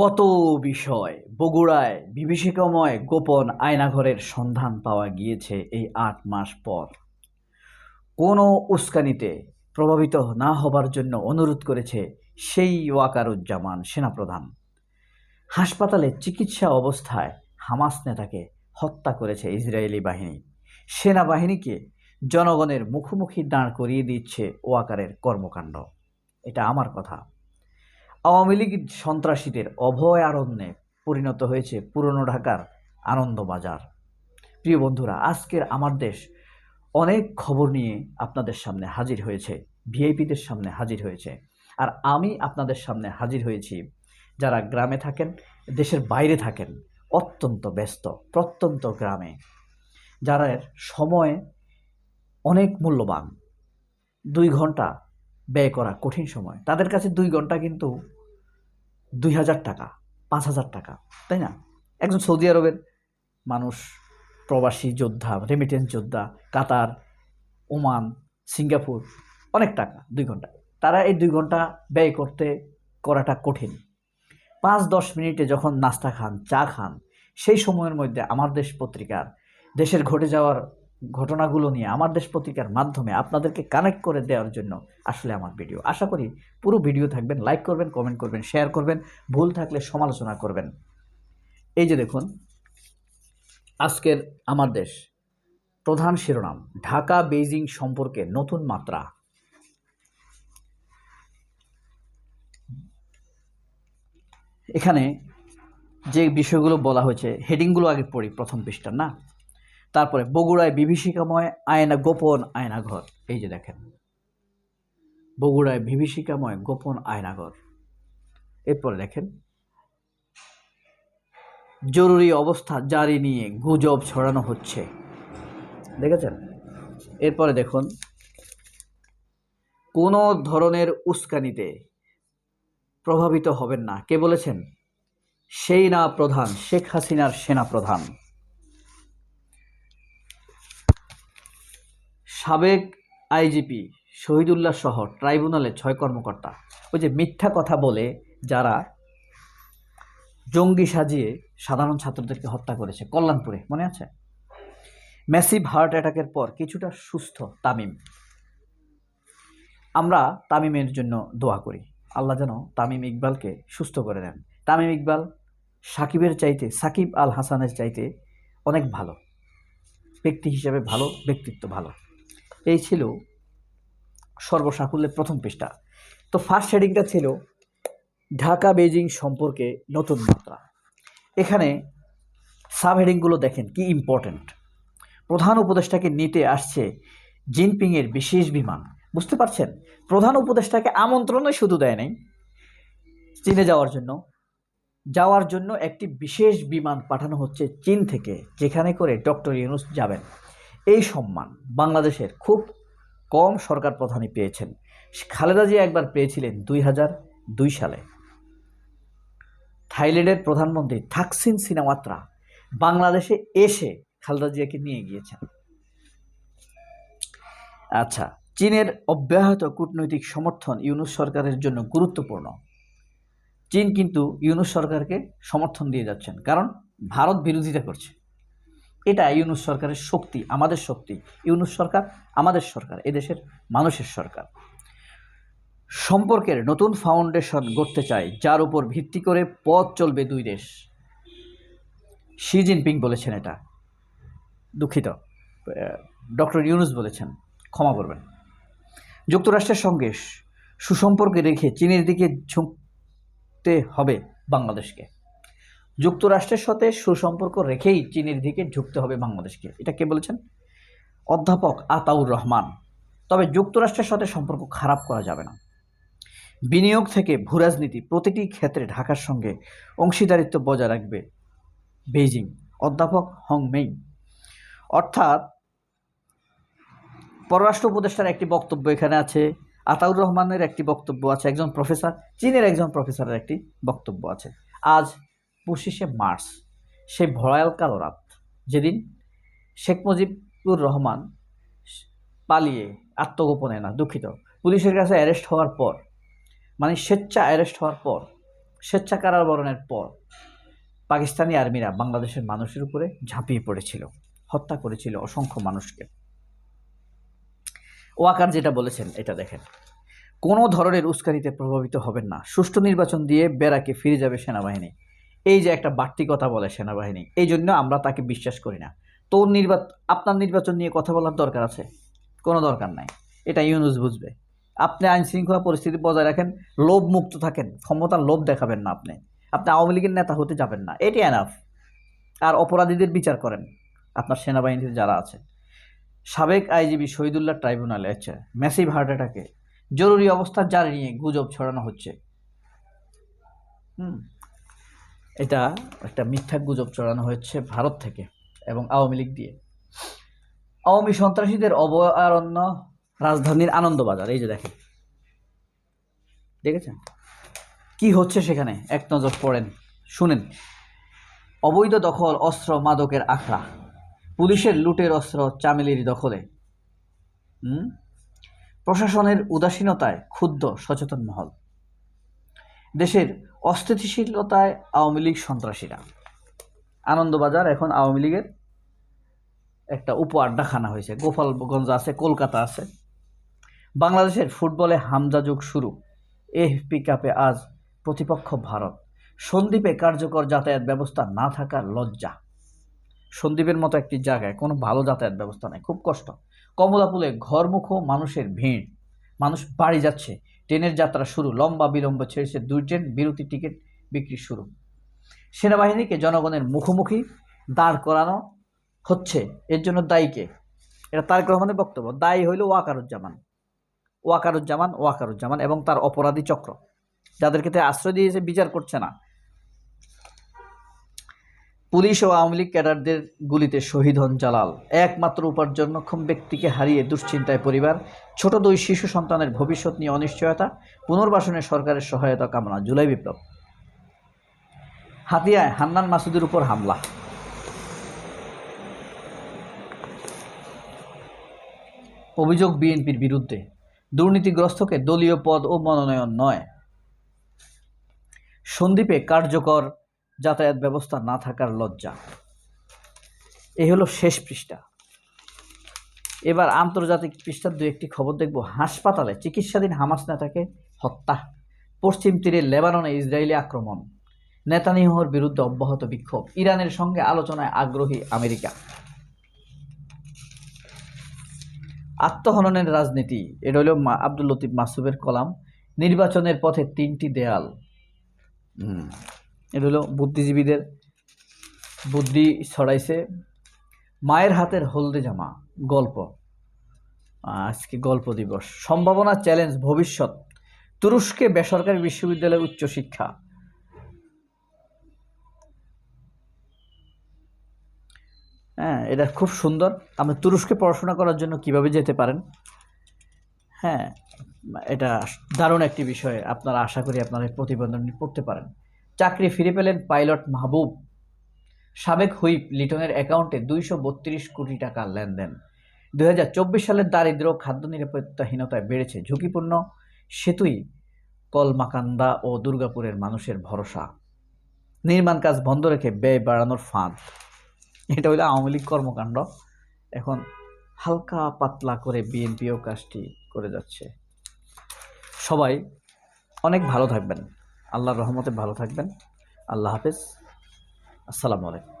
কত বিষয় বগুড়ায় বিভীষিকাময় গোপন আয়নাঘরের সন্ধান পাওয়া গিয়েছে এই আট মাস পর। কোনো উস্কানিতে প্রভাবিত না হবার জন্য অনুরোধ করেছে সেই ওয়াকারুজ্জামান সেনাপ্রধান। হাসপাতালে চিকিৎসা অবস্থায় হামাস নেতাকে হত্যা করেছে ইসরায়েলি বাহিনী। সেনাবাহিনীকে জনগণের মুখোমুখি দাঁড় করিয়ে দিচ্ছে ওয়াকারের কর্মকাণ্ড। এটা আমার কথা। আওয়ামী লীগ সন্ত্রাসীদের অভয়ারণ্যে পরিণত হয়েছে পুরনো ঢাকার আনন্দবাজার। প্রিয় বন্ধুরা, আজকের আমার দেশ অনেক খবর নিয়ে আপনাদের সামনে হাজির হয়েছে, ভিআইপিদের সামনে হাজির হয়েছে। আর আমি আপনাদের সামনে হাজির হয়েছি যারা গ্রামে থাকেন, দেশের বাইরে থাকেন, অত্যন্ত ব্যস্ত, প্রত্যন্ত গ্রামে, যারা সময় অনেক মূল্যবান। দুই ঘণ্টা ব্যয় করা কঠিন সময়। তাদের কাছে দুই ঘণ্টা কিন্তু দুই হাজার টাকা, পাঁচ হাজার টাকা, তাই না? একজন সৌদি আরবের মানুষ, প্রবাসী যোদ্ধা রেমিটেন্স যোদ্ধা, কাতার, ওমান, সিঙ্গাপুর, অনেক টাকা, দুই ঘণ্টা। তারা এই দুই ঘণ্টা ব্যয় করতে করাটা কঠিন। পাঁচ দশ মিনিটে যখন নাস্তা খান, চা খান, সেই সময়ের মধ্যে আমার দেশ পত্রিকার দেশের ঘটে যাওয়ার ঘটনাগুলো নিয়ে আমার দেশ পত্রিকার মাধ্যমে আপনাদেরকে কানেক্ট করে দেওয়ার জন্য আসলে আমার ভিডিও আশা করি পুরো ভিডিও থাকবেন লাইক করবেন কমেন্ট করবেন শেয়ার করবেন, ভুল থাকলে সমালোচনা করবেন। এই যে দেখুন, আজকের আমার দেশ, প্রধান শিরোনাম, ঢাকা বেইজিং সম্পর্কে নতুন মাত্রা। এখানে যে বিষয়গুলো বলা হয়েছে হেডিংগুলো আগে পড়ি প্রথম পৃষ্ঠার, না? তারপরে বগুড়ায় বিভীষিকাময়, আয়না গোপন, আয়নাঘর। এই যে দেখেন। বগুড়ায় বিভীষিকাময়, গোপন, আয়নাঘর। এরপরে দেখেন। জরুরি অবস্থা জারি নিয়ে গুজব ছড়ানো হচ্ছে। দেখেছেন? এরপরে দেখুন। কোনো ধরনের উস্কানিতে প্রভাবিত হবেন না। কে বলেছেন? সেই না প্রধান, শেখ হাসিনার সেনা প্রধান। সাবেক আইজিপি শহীদুল্লাহ সহ ট্রাইব্যুনালে ছয় কর্মকর্তা। ওই যে মিথ্যা কথা বলে যারা জঙ্গি সাজিয়ে সাধারণ ছাত্রদেরকে হত্যা করেছে, কল্যাণপুরে, মনে আছে? ম্যাসিভ হার্ট অ্যাটাকের পর কিছুটা সুস্থ তামিম। আমরা তামিমের জন্য দোয়া করি। আল্লাহ যেন তামিম ইকবালকে সুস্থ করে দেন। তামিম ইকবাল সাকিবের চাইতে, সাকিব আল হাসানের চাইতে অনেক ভালো। ব্যক্তি হিসেবে ভালো, ব্যক্তিত্ব ভালো। এই ছিল সর্বসাকুল্যের প্রথম পৃষ্ঠা। তো ফার্স্ট হেডিংটা ছিল ঢাকা বেজিং সম্পর্কে নতুন মাত্রা এখানে সাব হেডিংগুলো দেখেন কি ইম্পর্ট্যান্ট প্রধান উপদেষ্টাকে নিতে আসছে জিনপিংয়ের বিশেষ বিমান। বুঝতে পারছেন? প্রধান উপদেষ্টাকে আমন্ত্রণই শুধু দেয় নাই। চীনে যাওয়ার জন্য। যাওয়ার জন্য একটি বিশেষ বিমান পাঠানো হচ্ছে চীন থেকে, যেখানে করে ডক্টর ইউনুস যাবেন। এই সম্মান বাংলাদেশের খুব কম সরকার প্রধানই পেয়েছেন। খালেদা জিয়া একবার পেয়েছিলেন দুই হাজার দুই সালে। থাইল্যান্ডের প্রধানমন্ত্রী থাকসিন সিনাওয়াত্রা বাংলাদেশে এসে খালেদা জিয়াকে নিয়ে গিয়েছেন। আচ্ছা চীনের অব্যাহত কূটনৈতিক সমর্থন ইউনুস সরকারের জন্য গুরুত্বপূর্ণ। চীন কিন্তু ইউনুস সরকারকে সমর্থন দিয়ে যাচ্ছেন, কারণ ভারত বিরোধিতা করছে। এটা ইউনুস সরকারের শক্তি, আমাদের শক্তি। ইউনুস সরকার আমাদের সরকার এদেশের মানুষের সরকার। সম্পর্কের নতুন ফাউন্ডেশন গড়তে চায় যার উপর ভিত্তি করে পথ চলবে দুই দেশ। শি জিনপিং বলেছেন এটা। দুঃখিত। ডক্টর ইউনুস বলেছেন, ক্ষমা করবেন। যুক্তরাষ্ট্রের সঙ্গে সুসম্পর্কে রেখে চীনের দিকে ঝুঁকতে হবে বাংলাদেশকে। যুক্তরাষ্ট্রের সাথে সুসম্পর্ক রেখেই চীনের দিকে ঝুঁকতে হবে বাংলাদেশকে। এটা কে বলেছেন? অধ্যাপক আতাউর রহমান। তবে যুক্তরাষ্ট্রের সাথে সম্পর্ক খারাপ করা যাবে না। বিনিয়োগ থেকে ভূরাজনীতি প্রতিটি ক্ষেত্রে ঢাকার সঙ্গে অংশীদারিত্ব বজায় রাখবে বেইজিং, অধ্যাপক হং মেই অর্থাৎ পররাষ্ট্র উপদেষ্টার একটি বক্তব্য এখানে আছে, আতাউর রহমানের একটি বক্তব্য আছে, একজন প্রফেসর, চীনের একজন প্রফেসরের একটি বক্তব্য আছে। আজ পঁচিশে মার্চ, সেই ভয়াল কালো রাত, যেদিন শেখ মুজিবুর রহমান পালিয়ে আত্মগোপনে না, দুঃখিত। পুলিশের কাছে অ্যারেস্ট হওয়ার পর মানে স্বেচ্ছা অ্যারেস্ট হওয়ার পর, স্বেচ্ছা কারাবরণের পর, পাকিস্তানি আর্মিরা বাংলাদেশের মানুষের উপরে ঝাঁপিয়ে পড়েছিল, হত্যা করেছিল অসংখ্য মানুষকে। ওয়াকার যেটা বলেছেন, এটা দেখেন। কোনো ধরনের উস্কানিতে প্রভাবিত হবেন না। সুষ্ঠু নির্বাচন দিয়ে বেড়াকে ফিরে যাবে সেনাবাহিনী। এই যে একটা বাড়তি কথা বলে সেনাবাহিনী, এই জন্য আমরা তাকে বিশ্বাস করি না। তোর নির্বাচন আপনার নির্বাচন নিয়ে কথা বলার দরকার আছে? কোনো দরকার নাই। এটা ইউনুস বুঝবে। আপনি আইন শৃঙ্খলা পরিস্থিতি বজায় রাখেন, লোভ মুক্ত থাকেন, ক্ষমতার লোভ দেখাবেন না আপনি। আপনি আওয়ামী লীগের নেতা হতে যাবেন না। এটি এনাফ আর অপরাধীদের বিচার করেন, আপনার সেনাবাহিনীতে যারা আছে। সাবেক আইজিবি শহীদুল্লাহ ট্রাইব্যুনালে আছে ম্যাসিভ হার্ট অ্যাটাকে জরুরি অবস্থা জারি নিয়ে গুজব ছড়ানো হচ্ছে। হুম। এটা একটা মিথ্যা গুজব চড়ানো হয়েছে ভারত থেকে এবং আওয়ামী লীগ দিয়ে। আওয়ামী সন্ত্রাসীদের অভয়ারণ্য রাজধানীর আনন্দবাজার, এই যে দেখেন। দেখেছেন? কি হচ্ছে সেখানে? এক নজর পড়েন, শুনেন। অবৈধ দখল, অস্ত্র, মাদকের আখড়া। পুলিশের লুটের অস্ত্র, চামেলির দখলে? প্রশাসনের উদাসীনতায় ক্ষুব্ধ সচেতন মহল। দেশের অস্থিতিশীলতায় আওয়ামী লীগ সন্ত্রাসীরা। আনন্দবাজার এখন আওয়ামী লীগের একটা উপ আড্ডাখানা হয়েছে। গোপালগঞ্জ আছে, কলকাতা আছে। বাংলাদেশের ফুটবলে হামজা যুগ শুরু। এফপি কাপে আজ প্রতিপক্ষ ভারত। সন্দ্বীপে কার্যকর যাতায়াত ব্যবস্থা না থাকার লজ্জা। সন্দ্বীপের মতো একটি জায়গায় কোনো ভালো যাতায়াত ব্যবস্থা নেই। খুব কষ্ট। কমলাপুলে ঘরমুখো মানুষের ভিড়। মানুষ বাড়ি যাচ্ছে। ট্রেনের যাত্রা শুরু, লম্বা বিলম্ব ছেড়েছে দুই ট্রেন বিরতি টিকিট বিক্রি শুরু। সেনাবাহিনীকে জনগণের মুখোমুখি দাঁড় করানো হচ্ছে। এর জন্য দায়ীকে এটা তার রহমানের বক্তব্য। দায়ী হইল ওয়াকারুজ্জামান। ওয়াকারুজ্জামান ওয়াকারুজ্জামান এবং তার অপরাধী চক্র। যাদেরকে আশ্রয় দিয়েছে, বিচার করছে না। পুলিশ ও আওয়ামী লীগ ক্যাডারদের গুলিতে শহীদ হন জালাল। একমাত্র উপার্জনক্ষম ব্যক্তিকে হারিয়ে দুশ্চিন্তায় পরিবার, ছোট দুই শিশু সন্তানের ভবিষ্যৎ নিয়ে অনিশ্চয়তা, পুনর্বাসনে সরকারের সহায়তা কামনা, জুলাই বিপ্লব। হাতিয়ায়, হান্নান মাসুদের উপর হামলা। অভিযোগ বিএনপির বিরুদ্ধে। দুর্নীতিগ্রস্তকে দলীয় পদ ও মনোনয়ন নয়। সন্দ্বীপে কার্যকর যাতায়াত ব্যবস্থা না থাকার লজ্জা। এই হলো শেষ পৃষ্ঠা। এবার আন্তর্জাতিক পৃষ্ঠার দু একটি খবর দেখব। হাসপাতালে চিকিৎসাধীন হামাস নেতাকে হত্যা, পশ্চিম তীরে লেবাননে ইসরায়েলি আক্রমণ নেতানিহর বিরুদ্ধে অব্যাহত বিক্ষোভ, ইরানের সঙ্গে আলোচনায় আগ্রহী আমেরিকা। আত্মহননের রাজনীতি এটা হলো আব্দুল লতিফ মাসুবের কলাম, নির্বাচনের পথে তিনটি দেয়াল। এটা হলো বুদ্ধিজীবীদের বুদ্ধি ছড়াইছে। মায়ের হাতের হলদে জামা, গল্প। আজকে গল্প দিবস। সম্ভাবনা চ্যালেঞ্জ, ভবিষ্যৎ। তুরস্কে বেসরকারি বিশ্ববিদ্যালয়ের উচ্চশিক্ষা হ্যাঁ এটা খুব সুন্দর। আপনি তুরস্কে পড়াশোনা করার জন্য কীভাবে যেতে পারেন? হ্যাঁ এটা দারুণ একটি বিষয়। আপনারা আশা করি আপনারা এই পড়তে পারেন। চাকরি ফিরে পেলেন পাইলট মাহবুব। সাবেক হুইপ লিটনের অ্যাকাউন্টে দুইশো বত্রিশ কোটি টাকা লেনদেন। দু হাজার চব্বিশ সালের দারিদ্র, খাদ্য নিরাপত্তাহীনতায় বেড়েছে ঝুঁকিপূর্ণ, সেতুই কলমাকান্দা ও দুর্গাপুরের মানুষের ভরসা। নির্মাণ কাজ বন্ধ রেখে ব্যয় বাড়ানোর ফাঁদ। এটা হলো আওয়ামী লীগ কর্মকাণ্ড। এখন হালকা পাতলা করে বিএনপিও কাজটি করে যাচ্ছে। সবাই অনেক ভালো থাকবেন। আল্লাহর রহমতে ভালো থাকবেন। আল্লাহ হাফেজ। আসসালামু আলাইকুম।